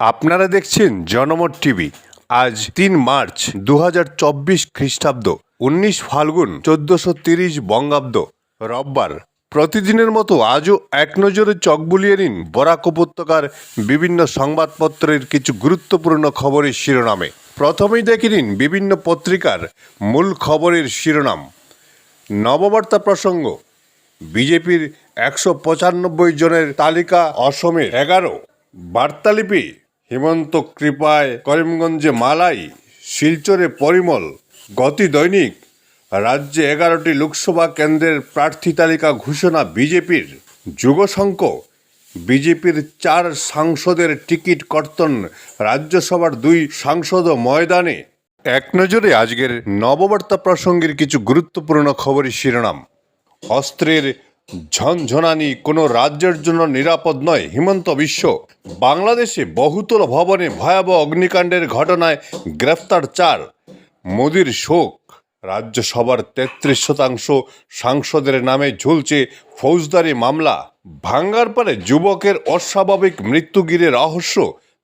আপনারা দেখছেন জনমত টিভি। আজ তিন মার্চ দু হাজার চব্বিশ খ্রিস্টাব্দ, উনিশ ফাল্গুন চোদ্দশো তিরিশ বঙ্গাব্দ। রববার, প্রতিদিনের মতো আজও এক নজরে চক বুলিয়ে নিন বরাক উপত্যকার বিভিন্ন সংবাদপত্রের কিছু গুরুত্বপূর্ণ খবরের শিরোনামে। প্রথমেই দেখে নিন বিভিন্ন পত্রিকার মূল খবরের শিরোনাম। নববার্তা প্রসঙ্গ, বিজেপির একশো পঁচানব্বই জনের তালিকা অসমের এগারো। বার্তালিপি হিমন্ত কৃপায় করিমগঞ্জে মালাই, শিলচরে পরিমল, গতি দৈনিক, রাজ্যে এগারোটি লোকসভা কেন্দ্রের প্রার্থী তালিকা ঘোষণা বিজেপির যুগশঙ্ক বিজেপির চার সাংসদের টিকিট কর্তন রাজ্যসভার দুই সাংসদ ময়দানে। এক নজরে আজকের নববার্তা প্রসঙ্গের কিছু গুরুত্বপূর্ণ খবরের শিরোনাম, অস্ত্রের ঝনঝনানি কোনো রাজ্যের জন্য নিরাপদ নয়। হিমন্ত বিশ্ব বাংলাদেশে বহুতল ভবনে ভয়াবহ অগ্নিকাণ্ডের ঘটনায় গ্রেফতার চার। মোদির শোক রাজ্যসভার তেত্রিশ শতাংশ সাংসদের নামে ঝুলছে ফৌজদারি মামলা। ভাঙ্গার পরে যুবকের অস্বাভাবিক মৃত্যুগিরে রহস্য,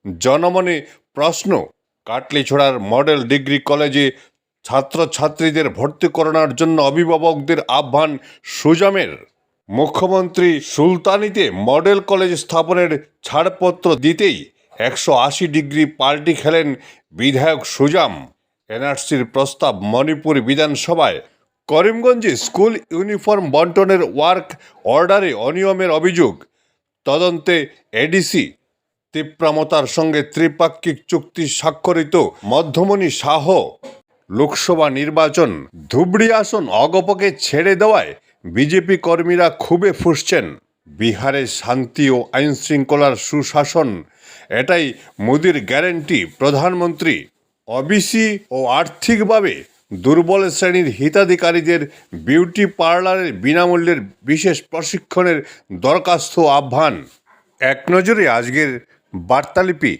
জনমনে প্রশ্ন। কাটলিছড়ার মডেল ডিগ্রি কলেজে ছাত্রছাত্রীদের ভর্তি করানোর জন্য অভিভাবকদের আহ্বান সুজামের। মুখ্যমন্ত্রী সুলতানিতে মডেল কলেজ স্থাপনের ছাড়পত্র দিতেই একশো আশি ডিগ্রি পাল্টি খেলেন বিধায়ক সুজাম। এনআরসির প্রস্তাব মণিপুর বিধানসভায়। করিমগঞ্জে স্কুল ইউনিফর্ম বন্টনের ওয়ার্ক অর্ডারে অনিয়মের অভিযোগ। তদন্তে এডিসি তীব্রামতার সঙ্গে ত্রিপাক্ষিক চুক্তি স্বাক্ষরিত মধ্যমণি শাহ। লোকসভা নির্বাচন ধুবড়ি আসন অগপকে ছেড়ে দেওয়ায় বিজেপি কর্মীরা খুবই ফুসছেন। বিহারে শান্তি ও আইন শৃঙ্খলার সুশাসন, এটাই মোদির গ্যারেন্টি প্রধানমন্ত্রী। অবিসি ও আর্থিকভাবে দুর্বল শ্রেণির হিতাধিকারীদের বিউটি পার্লারের বিনামূল্যের বিশেষ প্রশিক্ষণের দরখাস্ত আহ্বান। এক নজরে আজকের বার্তালিপি,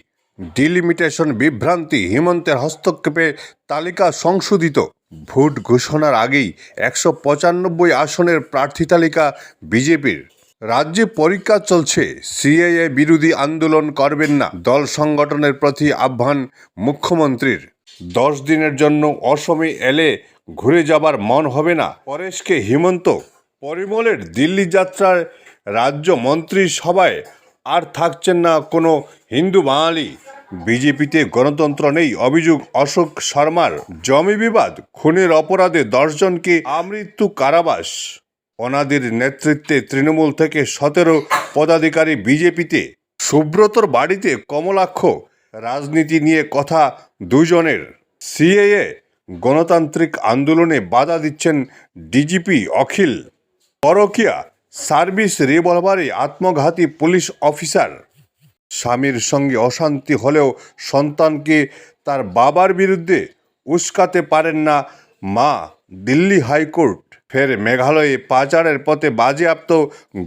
ডিলিমিটেশন বিভ্রান্তি, হিমন্তের হস্তক্ষেপে তালিকা সংশোধিত। ভোট ঘোষণার আগেই একশো পঁচানব্বই আসনের প্রার্থী তালিকা বিজেপির। রাজ্যে পরীক্ষা চলছে, সিএএ বিরোধী আন্দোলন করবেন না, দল সংগঠনের প্রতি আহ্বান মুখ্যমন্ত্রীর। দশ দিনের জন্য অসমে এলে ঘুরে যাবার মন হবে না, পরেশকে হিমন্ত। পরিমলের দিল্লি যাত্রার রাজ্য মন্ত্রী সভায় আর থাকছেন না কোনো হিন্দু বাঙালি। বিজেপিতে গণতন্ত্র নেই, অভিযোগ অশোক শর্মার। জমি বিবাদ, খুনের অপরাধে দশজনকে আমৃত্যু কারাবাস। অনাদের নেতৃত্বে তৃণমূল থেকে সতেরো পদাধিকারী বিজেপিতে। সুব্রতর বাড়িতে কমলাক্ষ, রাজনীতি নিয়ে কথা দুজনের। সিএএ, গণতান্ত্রিক আন্দোলনে বাধা দিচ্ছেন ডিজিপি অখিল। পরকিয়া, সার্ভিস রিভলভারে আত্মঘাতী পুলিশ অফিসার। স্বামীর সঙ্গে অশান্তি হলেও সন্তানকে তার বাবার বিরুদ্ধে উস্কাতে পারেন না। মা, দিল্লি হাইকোর্ট, ফের মেঘালয়ে পাচারের পথে বাজেয়াপ্ত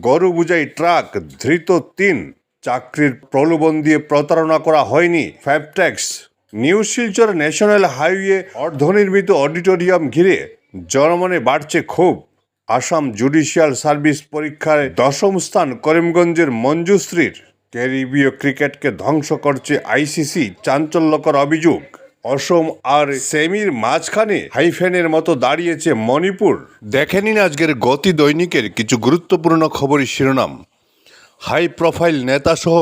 গরু বুঝাই ট্রাক ধৃত তিন। চাকরির প্রলোভন দিয়ে প্রতারণা করা হয়নি ফ্যাবট্যাক্স নিউ শিলচর ন্যাশনাল হাইওয়ে অর্ধনির্মিত অডিটোরিয়াম ঘিরে জনমনে বাড়ছে ক্ষোভ। আসাম জুডিশিয়াল সার্ভিস পরীক্ষায় দশম স্থান করিমগঞ্জের মঞ্জুশ্রীর ক্যারিবীয় ক্রিকেটকে ধ্বংস করছে আইসিসি, চাঞ্চল্যকর অভিযোগ। অসম আর সেমির মাঝখানে হাইফেনের মতো দাঁড়িয়েছে মণিপুর। দেখে নিন আজকের গতি দৈনিকের কিছু গুরুত্বপূর্ণ খবরের শিরোনাম। হাই প্রোফাইল নেতাসহ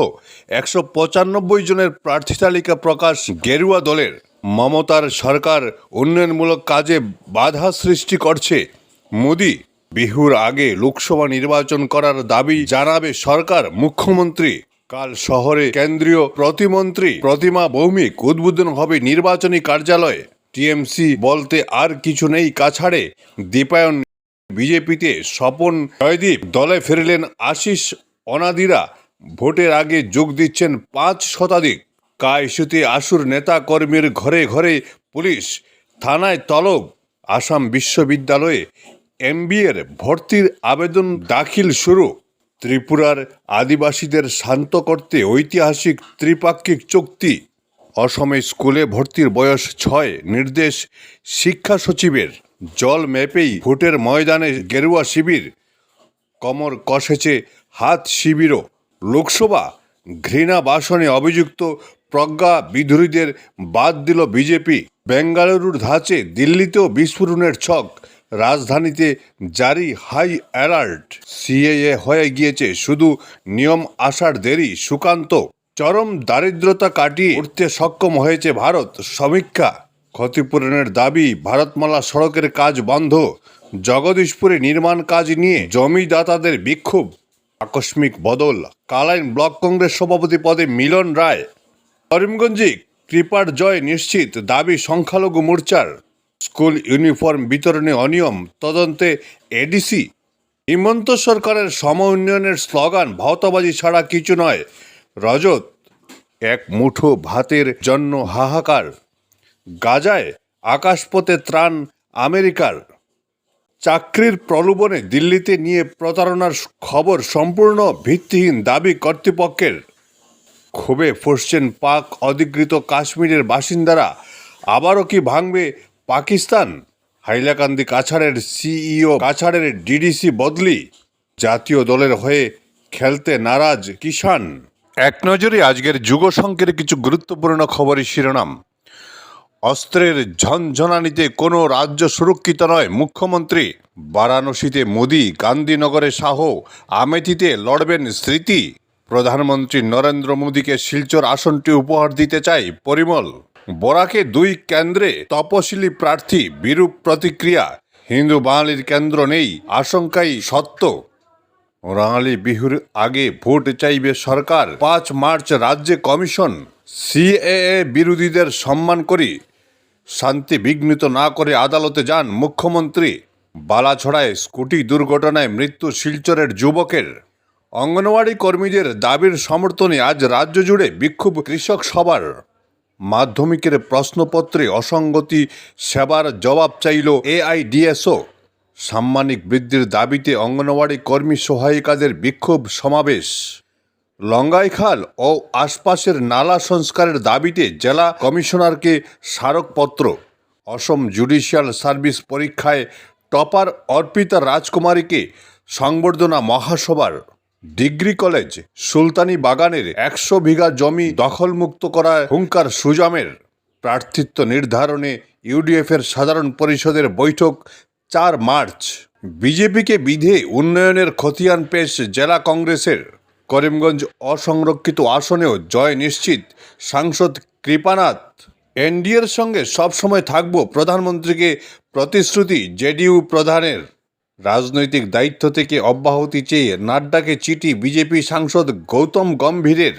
একশো পঁচানব্বই জনের প্রার্থী তালিকা প্রকাশ গেরুয়া দলের। মমতার সরকার উন্নয়নমূলক কাজে বাধা সৃষ্টি করছে। মোদি বিহুর আগে লোকসভা নির্বাচন করার দাবি জানাবে সরকার, মুখ্যমন্ত্রী। কাল শহরে কেন্দ্রীয় প্রতিমন্ত্রী প্রতিমা ভৌমিক উদ্বোধন হবে নির্বাচনী কার্যালয়ে। টিএমসি বলতে আর কিছু নেই, কাছাড়ে দীপায়ন। বিজেপিতে স্বপন জয়দীপ, দলে ফিরলেন আশিস অনাদিরা। ভোটের আগে যোগ দিচ্ছেন পাঁচ শতাধিক। কা ইস্যুতে আসুর নেতা কর্মীর ঘরে ঘরে পুলিশ। থানায় তলব। আসাম বিশ্ববিদ্যালয়ে এমবিএর ভর্তির আবেদন দাখিল শুরু। ত্রিপুরার আদিবাসীদের শান্ত করতে ঐতিহাসিক ত্রিপাক্ষিক চুক্তি। অসমে স্কুলে ভর্তির বয়স ছয়, নির্দেশ শিক্ষা সচিবের। জল ম্যাপেই ভোটের ময়দানে গেরুয়া শিবির। কমর কষেছে হাত শিবিরও। লোকসভা ঘৃণা বাসনে অভিযুক্ত প্রজ্ঞা বিধুরীদের বাদ দিল বিজেপি। বেঙ্গালুরুর ধাঁচে দিল্লিতেও বিস্ফোরণের ছক। রাজধানীতে জারি হাই অ্যালার্ট। সিএএ হয়ে গিয়েছে, শুধু নিয়ম আসার দেরি, সুকান্ত। চরম দারিদ্রতা কাটিয়ে উঠতে সক্ষম হয়েছে ভারত। সমীক্ষা, ক্ষতিপূরণের দাবি, ভারতমালা সড়কের কাজ বন্ধ। জগদীশপুরে নির্মাণ কাজ নিয়ে জমিদাতাদের বিক্ষোভ। আকস্মিক বদল, কালাইন ব্লক কংগ্রেস সভাপতি পদে মিলন রায়। করিমগঞ্জে কৃপার জয় নিশ্চিত, দাবি সংখ্যালঘু মোর্চার। স্কুল ইউনিফর্ম বিতরণে অনিয়ম তদন্তে এডিসি। হিমন্ত সরকারের সম উন্নয়নের স্লোগান, ভাওতাবাজি ছাড়া কিছু নয়। রজত, এক মুঠো ভাতের জন্য হাহাকার। গাজায় আকাশপথে ত্রাণ আমেরিকার। চাকরির প্রলোভনে দিল্লিতে নিয়ে প্রতারণার খবর সম্পূর্ণ ভিত্তিহীন দাবি কর্তৃপক্ষের। ক্ষোভে ফুসছেন পাক অধিকৃত কাশ্মীরের বাসিন্দারা। আবারও কি ভাঙবে পাকিস্তান, হাইলাকান্দি কাছাড়ের সিইও কাছাড়ের ডিডিসি বদলি, জাতীয় দলের হয়ে খেলতে নারাজ কিষান এক নজরে আজকের যুগ সংকের কিছু গুরুত্বপূর্ণ খবরের শিরোনাম। অস্ত্রের ঝনঝনানিতে কোনো রাজ্য সুরক্ষিত নয়, মুখ্যমন্ত্রী। বারাণসীতে মোদি, গান্ধীনগরে শাহ, আমেথিতে লড়বেন স্মৃতি। প্রধানমন্ত্রী নরেন্দ্র মোদীকে শিলচর আসনটি উপহার দিতে চাই পরিমল। বরাকে দুই কেন্দ্রে তপশিলি প্রার্থী বিরূপ প্রতিক্রিয়া। হিন্দু বাঙালির কেন্দ্র নেই, আশঙ্কাই সত্য। রাঙালি বিহুর আগে ভোট চাইবে সরকার। পাঁচ মার্চ রাজ্যে কমিশন। সিএএ বিরোধীদের সম্মান করি। শান্তি বিঘ্নিত না করে আদালতে যান মুখ্যমন্ত্রী। বালাছড়ায় স্কুটি দুর্ঘটনায় মৃত্যু শিলচরের যুবকের। অঙ্গনওয়াড়ি কর্মীদের দাবির সমর্থনে আজ রাজ্য জুড়ে বিক্ষোভ কৃষক সবার মাধ্যমিকের প্রশ্নপত্রে অসঙ্গতি, সেবার জবাব চাইল এআইডিএসও। সাম্মানিক বৃদ্ধির দাবিতে অঙ্গনওয়াড়ি কর্মী সহায়িকাদের বিক্ষোভ সমাবেশ। লঙ্গাইখাল ও আশপাশের নালা সংস্কারের দাবিতে জেলা কমিশনারকে স্মারকপত্র। অসম জুডিশিয়াল সার্ভিস পরীক্ষায় টপার অর্পিতা রাজকুমারীকে সংবর্ধনা মহাসভার ডিগ্রি কলেজ সুলতানি বাগানের একশো বিঘা জমি দখলমুক্ত করার হুঙ্কার সুজামের প্রার্থিত্ব নির্ধারণে ইউডিএফের সাধারণ পরিষদের বৈঠক চার মার্চ। বিজেপিকে বিধে উন্নয়নের খতিয়ান পেশ জেলা কংগ্রেসের। করিমগঞ্জ অসংরক্ষিত আসনেও জয় নিশ্চিত। সাংসদ কৃপানাথ, এনডিএর সঙ্গে সবসময় থাকব প্রধানমন্ত্রীকে প্রতিশ্রুতি জেডিইউ প্রধানের। রাজনৈতিক দায়িত্ব থেকে অব্যাহতি চেয়ে নাড্ডাকে চিঠি বিজেপি সাংসদ গৌতম গম্ভীরের।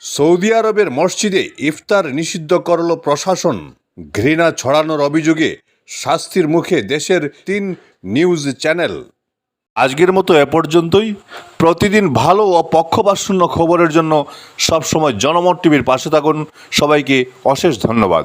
সৌদি আরবের মসজিদে ইফতার নিষিদ্ধ করল প্রশাসন। ঘৃণা ছড়ানোর অভিযোগে শাস্তির মুখে দেশের তিন নিউজ চ্যানেল। আজকের মতো এ পর্যন্তই। প্রতিদিন ভালো ও পক্ষপাতশূন্য খবরের জন্য সবসময় জনমত টিভির পাশে থাকুন। সবাইকে অশেষ ধন্যবাদ।